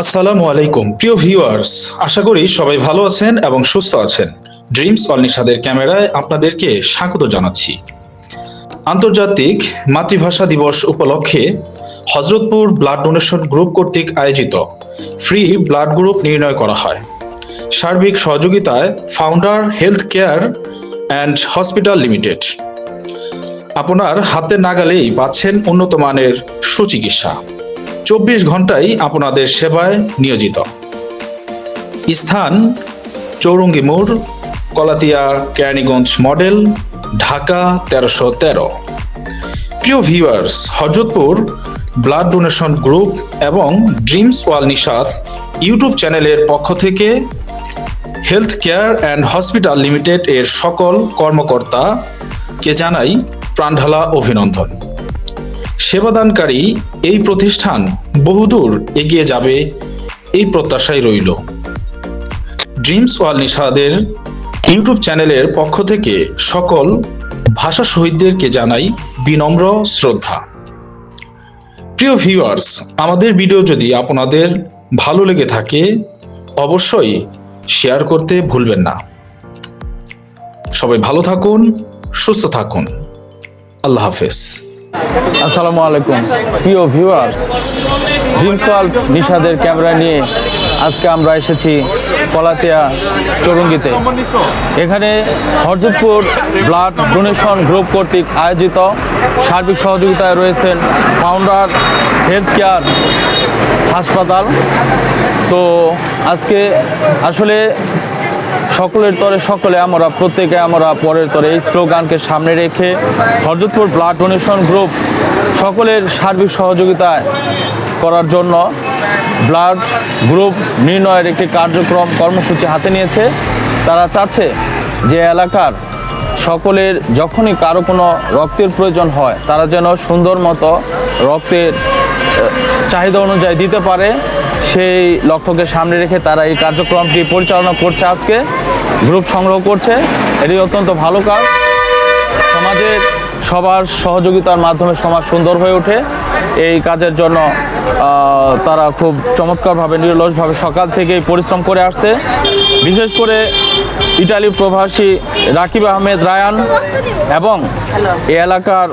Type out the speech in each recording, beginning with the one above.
আসসালামু আলাইকুম। প্রিয় ভিউয়ার্স, আশা করি সবাই ভালো আছেন এবং সুস্থ আছেন। ড্রিমস অল নিশাদের ক্যামেরায় আপনাদেরকে স্বাগত জানাচ্ছি। আন্তর্জাতিক মাতৃভাষা দিবস উপলক্ষে হজরতপুর ব্লাড ডোনেশন গ্রুপ কর্তৃক আয়োজিত ফ্রি ব্লাড গ্রুপ নির্ণয় করা হয়। সার্বিক সহযোগিতায় founder health care and hospital limited. আপনার হাতের নাগালেই পাচ্ছেন উন্নত মানের সুচিকিৎসা। চব্বিশ ঘন্টাই আপনাদের সেবায় নিয়োজিত। স্থান, চৌরঙ্গি মোড়, কলাতিয়া কেরানীগঞ্জ মডেল, ঢাকা তেরোশো তেরো। প্রিয় viewers, Hazratpur blood donation group এবং ড্রিমস ওয়াল নিশাদ ইউটিউব চ্যানেলের পক্ষ থেকে health care and hospital limited এর সকল কর্মকর্তাকে জানাই প্রাণঢালা অভিনন্দন। সেবাদানকারী এই প্রতিষ্ঠান বহুদূর এগিয়ে যাবে এই প্রত্যাশাই রইল। ড্রিমস ওয়াল নিশাদের ইউটিউব চ্যানেলের পক্ষ থেকে সকল ভাষা শহীদদেরকে জানাই বিনম্র শ্রদ্ধা। প্রিয় ভিউয়ার্স আমাদের ভিডিও যদি আপনাদের ভালো লেগে থাকে, অবশ্যই শেয়ার করতে ভুলবেন না। সবাই ভালো থাকুন, সুস্থ থাকুন। আল্লাহ হাফেজ। আসসালামু আলাইকুম। প্রিয় ভিউয়ার ড্রিমসওয়াল নিশাদের ক্যামেরা নিয়ে আজকে আমরা এসেছি কলাতিয়া চৌরঙ্গিতে। এখানে হরজতপুর ব্লাড ডোনেশন গ্রুপ কর্তৃক আয়োজিত সার্বিক সহযোগিতায় রয়েছেন ফাউন্ডার হেলথ কেয়ার হাসপাতাল। তো আজকে আসলে সকলের তরে সকলে, আমরা প্রত্যেকে, আমরা পরের তরে। এই স্লোগানকে সামনে রেখে হরজতপুর ব্লাড ডোনেশন গ্রুপ সকলের সার্বিক সহযোগিতায় করার জন্য ব্লাড গ্রুপ নির্ণয়ের একটি কার্যক্রম কর্মসূচি হাতে নিয়েছে। তারা চাচ্ছে যে এলাকার সকলের যখনই কারও কোনো রক্তের প্রয়োজন হয়, তারা যেন সুন্দর মতো রক্তের চাহিদা অনুযায়ী দিতে পারে। সেই লক্ষ্যকে সামনে রেখে তারা এই কার্যক্রমটি পরিচালনা করছে আজকে। গ্রুপ সংগ্রহ করছে। এটি অত্যন্ত ভালো কাজ। সমাজের সবার সহযোগিতার মাধ্যমে সমাজ সুন্দর হয়ে ওঠে। এই কাজের জন্য তারা খুব চমৎকারভাবে, নিরলসভাবে সকাল থেকেই পরিশ্রম করে আসছে। বিশেষ করে ইটালি প্রবাসী রাকিব আহমেদ রায়ান এবং এই এলাকার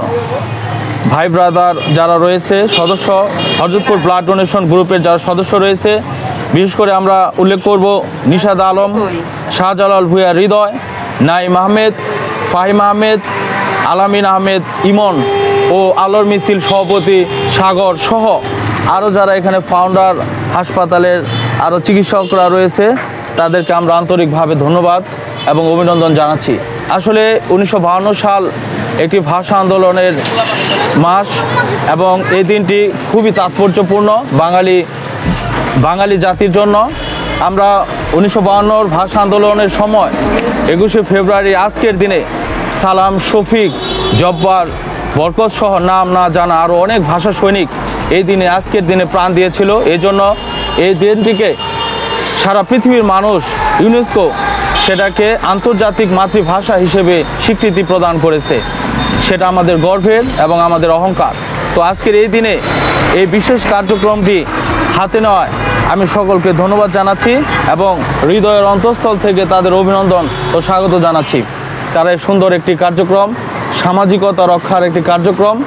ভাই ব্রাদার যারা রয়েছে, সদস্য হরজতপুর ব্লাড ডোনেশন গ্রুপের যারা সদস্য রয়েছে, বিশেষ করে আমরা উল্লেখ করব নিশাদ আলম, শাহজালাল ভুয়া হৃদয়, নাইম আহমেদ, ফাহিম আহমেদ, আলামিন আহমেদ ইমন ও আলোর মিছিল সভাপতি সাগর সহ আরও যারা এখানে ফাউন্ডার হাসপাতালের আরও চিকিৎসকরা রয়েছে, তাদেরকে আমরা আন্তরিকভাবে ধন্যবাদ এবং অভিনন্দন জানাচ্ছি। আসলে উনিশশো সাল একটি ভাষা আন্দোলনের মাস এবং এই দিনটি খুবই তাৎপর্যপূর্ণ বাঙালি বাঙালি জাতির জন্য। আমরা উনিশশো ভাষা আন্দোলনের সময় একুশে ফেব্রুয়ারি আজকের দিনে সালাম শফিক জব্বার বরকত সহ নাম না জানা আরও অনেক ভাষা সৈনিক এই দিনে আজকের দিনে প্রাণ দিয়েছিল। এই জন্য এই দিনটিকে সারা পৃথিবীর মানুষ ইউনেস্কো সেটাকে আন্তর্জাতিক মাতৃভাষা হিসেবে স্বীকৃতি প্রদান করেছে। সেটা আমাদের গর্বের এবং আমাদের অহংকার। তো আজকের এই দিনে এই বিশেষ কার্যক্রমটি হাতে নেওয়ায় আমি সকলকে ধন্যবাদ জানাচ্ছি এবং হৃদয়ের অন্তঃস্থল থেকে তাদের অভিনন্দন ও স্বাগত জানাচ্ছি। তারা সুন্দর একটি কার্যক্রম, সামাজিকতা রক্ষার একটি কার্যক্রম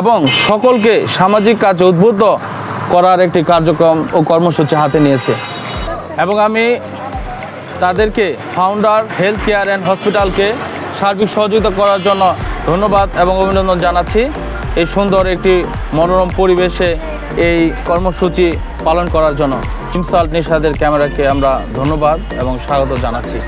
এবং সকলকে সামাজিক কাজে উদ্বুদ্ধ করার একটি কার্যক্রম ও কর্মসূচি হাতে নিয়েছে। এবং আমি তাদেরকে ফাউন্ডার হেলথ কেয়ার অ্যান্ড হসপিটালকে সার্বিক সহযোগিতা করার জন্য ধন্যবাদ এবং অভিনন্দন জানাচ্ছি। এই সুন্দর একটি মনোরম পরিবেশে এই কর্মসূচি পালন করার জন্য ইনসাল্ট নিশাদের ক্যামেরাকে আমরা ধন্যবাদ এবং স্বাগত জানাচ্ছি।